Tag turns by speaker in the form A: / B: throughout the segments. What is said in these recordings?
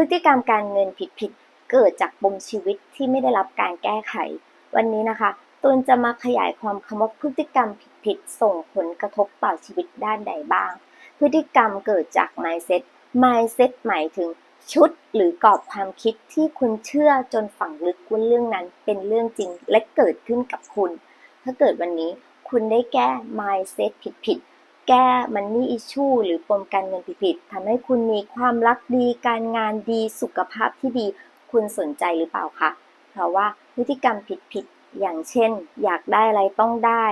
A: พฤติกรรมการเงินผิดๆเกิดจากปมชีวิตที่ไม่ได้รับการแก้ไข วันนี้นะคะตูนจะมาขยายความคำว่าพฤติกรรมผิดๆส่งผลกระทบต่อชีวิตด้านใดบ้าง พฤติกรรมเกิดจาก mindset mindset หมายถึงชุดหรือกรอบความคิดที่คุณเชื่อจนฝังลึกว่าเรื่องนั้นเป็นเรื่องจริงและเกิดขึ้นกับคุณ ถ้าเกิดวันนี้คุณได้แก้ mindset ผิดๆ แก้ money issue หรือปมการเงินผิดๆทำให้คุณมีความรักดี การงานดีสุขภาพที่ดี คุณสนใจหรือเปล่าคะเพราะว่าพฤติกรรมผิดๆอย่างเช่น อยากได้อะไรต้องได้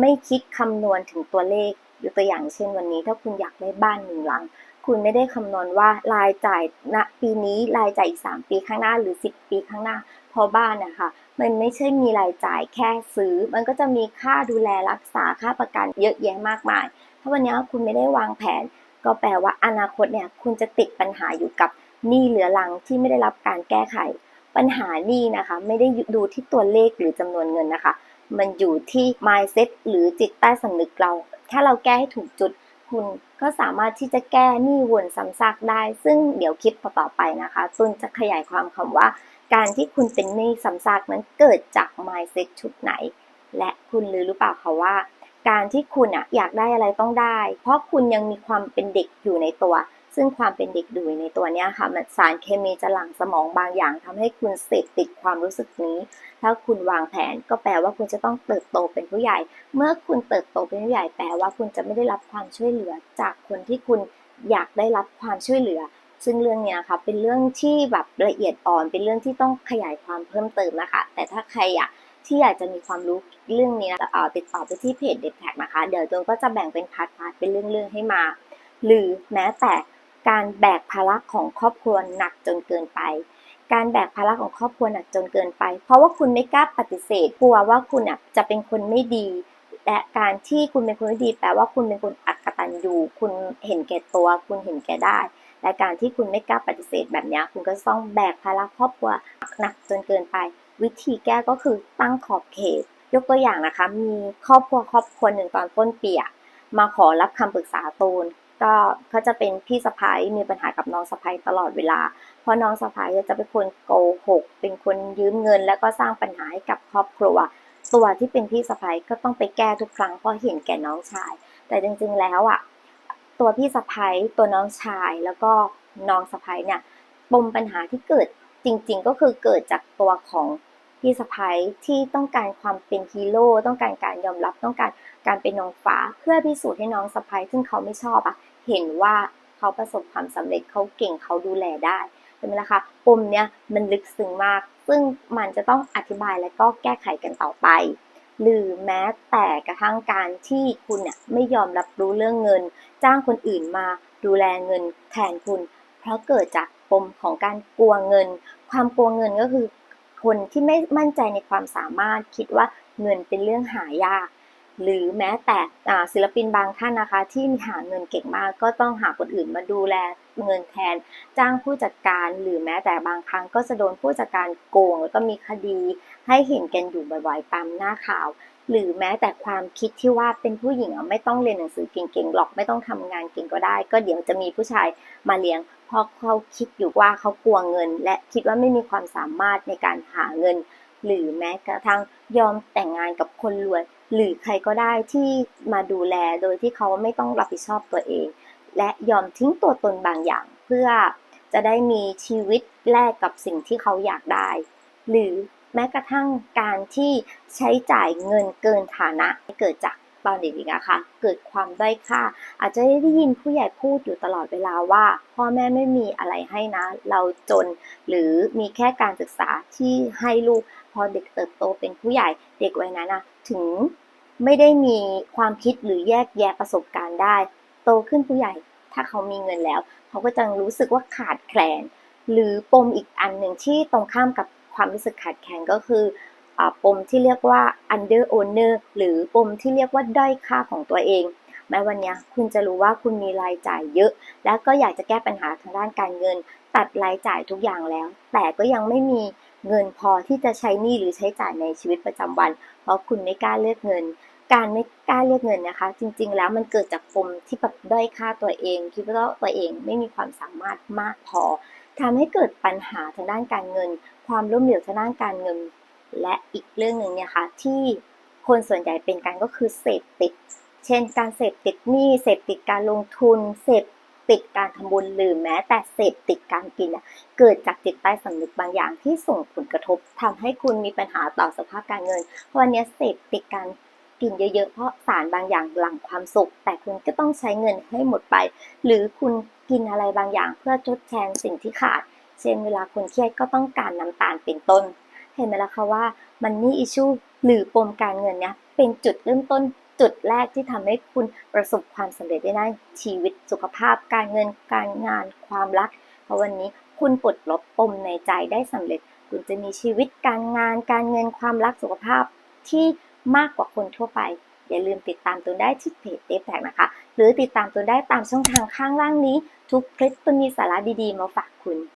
A: ไม่คิดคำนวณถึงตัวเลขยกตัวอย่างเช่นวันนี้ ถ้าคุณอยากได้บ้านหนึ่งหลัง คุณไม่ได้คำนวณว่ารายจ่ายณปีนี้รายจ่ายอีก 3 ปีข้างหน้าหรือ 10 ปีข้างหน้าเพราะบ้านนะคะมันไม่ใช่มีรายจ่ายแค่ซื้อ มันก็จะมีค่าดูแลรักษาค่าประกันเยอะแยะมากมาย ถ้าวันนี้คุณไม่ได้วางแผน ก็แปลว่าอนาคตเนี่ยคุณจะติดปัญหาอยู่กับหนี้เหลือหลังที่ไม่ได้รับการแก้ไข ปัญหาหนี้นะคะ ไม่ได้ดูที่ตัวเลขหรือจำนวนเงินนะคะ มันอยู่ที่ mindset หรือจิตใต้สำนึกเรา ถ้าเราแก้ให้ถูกจุด คุณก็สามารถที่จะแก้หนี้วนซ้ำซากได้ ซึ่งเดี๋ยวคลิปต่อไปนะคะตุนจะขยายความคำว่า การที่คุณเป็นหนี้ซ้ำซากนั้นเกิดจาก mindset ชุดไหน และคุณรู้หรือเปล่าคะว่า การที่คุณอะอยากได้อะไรต้องได้ เพราะคุณยังมีความเป็นเด็กอยู่ในตัว ซึ่งความเป็นเด็กอยู่ในตัวเนี้ยค่ะ มันสารเคมีจะหลั่งสมองบางอย่างทำให้คุณเสพติดความรู้สึกนี้ ถ้าคุณวางแผนก็แปลว่าคุณจะต้องเติบโตเป็นผู้ใหญ่ เมื่อคุณเติบโตเป็นผู้ใหญ่แปลว่าคุณจะไม่ได้รับความช่วยเหลือ จากคนที่คุณอยากได้รับความช่วยเหลือ ซึ่งเรื่องเนี้ยค่ะเป็นเรื่องที่แบบละเอียดอ่อน เป็นเรื่องที่ต้องขยายความเพิ่มเติมนะคะ แต่ถ้าใครอยาก ที่อยากจะมีความรู้เรื่องนี้เอ่อติดต่อไปที่เพจเด็ดแท็กนะคะ เดี๋ยวจนก็จะแบ่งเป็นพาร์ทพาร์ทเป็นเรื่องๆให้มา หรือแม้แต่การแบกภาระของครอบครัวหนักจนเกินไป การแบกภาระของครอบครัวหนักจนเกินไป เพราะว่าคุณไม่กล้าปฏิเสธกลัวว่าคุณอะจะเป็นคนไม่ดี และการที่คุณเป็นคนไม่ดีแปลว่าคุณเป็นคนอักตันยูคุณเห็นแก่ตัว คุณเห็นแก่ได้และการที่คุณไม่กล้าปฏิเสธแบบนี้คุณก็ต้องแบกภาระครอบครัวหนักจนเกินไป วิธีแก้ก็คือตั้งขอบเขต ยกตัวอย่างนะคะ มีครอบครัวครอบครัวหนึ่งตอนต้นปีอะมาขอรับคำปรึกษาตูน ก็เขาจะเป็นพี่สะพ้ายมีปัญหากับน้องสะพ้ายตลอดเวลา เพราะน้องสะพ้ายจะเป็นคนโกหก เป็นคนยืมเงิน แล้วก็สร้างปัญหาให้กับครอบครัว ตัวที่เป็นพี่สะพ้ายก็ต้องไปแก้ทุกครั้งเพราะเห็นแก่น้องชาย แต่จริงๆแล้วอะตัวพี่สะพ้ายตัวน้องชายแล้วก็น้องสะพ้ายเนี่ยปมปัญหาที่เกิดจริง ๆ ก็คือเกิดจากตัวของ พี่สะพ้ายที่ต้องการความเป็นฮีโร่ต้องการการยอมรับต้องการการเป็นน้องฟ้า เพื่อพิสูจน์ให้น้องสะพ้ายซึ่งเขาไม่ชอบอะเห็นว่าเขาประสบความสำเร็จเขาเก่งเขาดูแลได้ใช่ไหมล่ะคะปมเนี้ยมันลึกซึ้งมาก ซึ่งมันจะต้องอธิบายและก็แก้ไขกันต่อไป หรือแม้แต่กระทั่งการที่คุณเนี่ยไม่ยอมรับรู้เรื่องเงิน จ้างคนอื่นมาดูแลเงินแทนคุณ เพราะเกิดจากปมของการกลัวเงิน ความกลัวเงินก็คือ คนที่ไม่มั่นใจในความสามารถคิดว่าเงินเป็นเรื่องหายาก หรือแม้แต่ศิลปินบางท่านนะคะ ที่หาเงินเก่งมากก็ต้องหาคนอื่นมาดูแลเงินแทน จ้างผู้จัดการ หรือแม้แต่บางครั้งก็จะโดนผู้จัดการโกง แล้วก็มีคดีให้เห็นกันอยู่บ่อยๆตามหน้าข่าว หรือแม้แต่ความคิดที่ว่าเป็นผู้หญิงไม่ต้องเรียนหนังสือเก่งๆหรอกไม่ต้องทำงานเก่งก็ได้ ก็เดี๋ยวจะมีผู้ชายมาเลี้ยง เพราะเขาคิดอยู่ว่าเขากลัวเงิน และคิดว่าไม่มีความสามารถในการหาเงิน หรือแม้กระทั่งยอมแต่งงานกับคนรวย หรือใครก็ได้ที่มาดูแลโดยที่เขาไม่ต้องรับผิดชอบตัวเอง และยอมทิ้งตัวตนบางอย่าง เพื่อจะได้มีชีวิตแลกกับสิ่งที่เขาอยากได้ หรือแม้กระทั่งการที่ใช้จ่ายเงินเกินฐานะเกิดจาก ตอนเด็กๆอะค่ะ เกิดความด้อยค่า อาจจะได้ยินผู้ใหญ่พูดอยู่ตลอดเวลาว่า พ่อแม่ไม่มีอะไรให้นะ เราจน หรือมีแค่การศึกษาที่ให้ลูก พอเด็กเติบโตเป็นผู้ใหญ่ เด็กวัยนั้นอะถึงไม่ได้มีความคิดหรือแยกแยะประสบการณ์ได้ โตขึ้นผู้ใหญ่ ถ้าเขามีเงินแล้ว เขาก็จะรู้สึกว่าขาดแคลน หรือปมอีกอันหนึ่งที่ตรงข้ามกับความรู้สึกขาดแคลนก็คือ ปมที่เรียกว่า under owner หรือปมที่เรียกว่าด้อยค่าของตัวเอง แม้วันนี้คุณจะรู้ว่าคุณมีรายจ่ายเยอะ แล้วก็อยากจะแก้ปัญหาทางด้านการเงิน ตัดรายจ่ายทุกอย่างแล้ว แต่ก็ยังไม่มีเงินพอที่จะใช้หนี้หรือใช้จ่ายในชีวิตประจำวัน เพราะคุณไม่กล้าเลือกเงิน การไม่กล้าเลือกเงินนะคะ จริง ๆ แล้วมันเกิดจากปมที่แบบด้อยค่าตัวเอง คิดว่าตัวเองไม่มีความสามารถมากพอทำให้เกิดปัญหาทางด้านการเงิน ความล้มเหลวทางด้านการเงิน และอีกเรื่องหนึ่งเนี่ยค่ะที่คนส่วนใหญ่เป็นกันก็คือเสพติด เช่น การเสพติดหนี้เสพติดการลงทุนเสพติดการทำบุญหรือแม้ แต่เสพติดการกินเกิดจากจิตใต้สำนึกบางอย่างที่ส่งผลกระทบทำให้คุณมีปัญหาต่อสภาพการเงินเพราะวันนี้เสพติดการกินเยอะๆ เพราะสารบางอย่างหลั่งความสุข แต่คุณก็ต้องใช้เงินให้หมดไป หรือคุณกินอะไรบางอย่างเพื่อทดแทนสิ่งที่ขาด เช่นเวลาคุณเครียดก็ต้องการน้ำตาลเป็นต้น เห็นไหมล่ะคะว่ามันนี่อิชูหรือปมการเงินเนี่ยเป็นจุดเริ่มต้นจุดแรกที่ทำให้คุณประสบความสำเร็จได้ในชีวิตสุขภาพ การเงินการงานความรักเพราะวันนี้คุณปลดลบปมในใจได้สำเร็จ คุณจะมีชีวิตการงาน การเงินความรักสุขภาพที่มากกว่าคนทั่วไป อย่าลืมติดตามตัวได้ที่เพจเอฟแนะคะ หรือติดตามตัวได้ตามช่องทางข้างล่างนี้ ทุกคลิปตัวมีสาระดีๆ มาฝากคุณ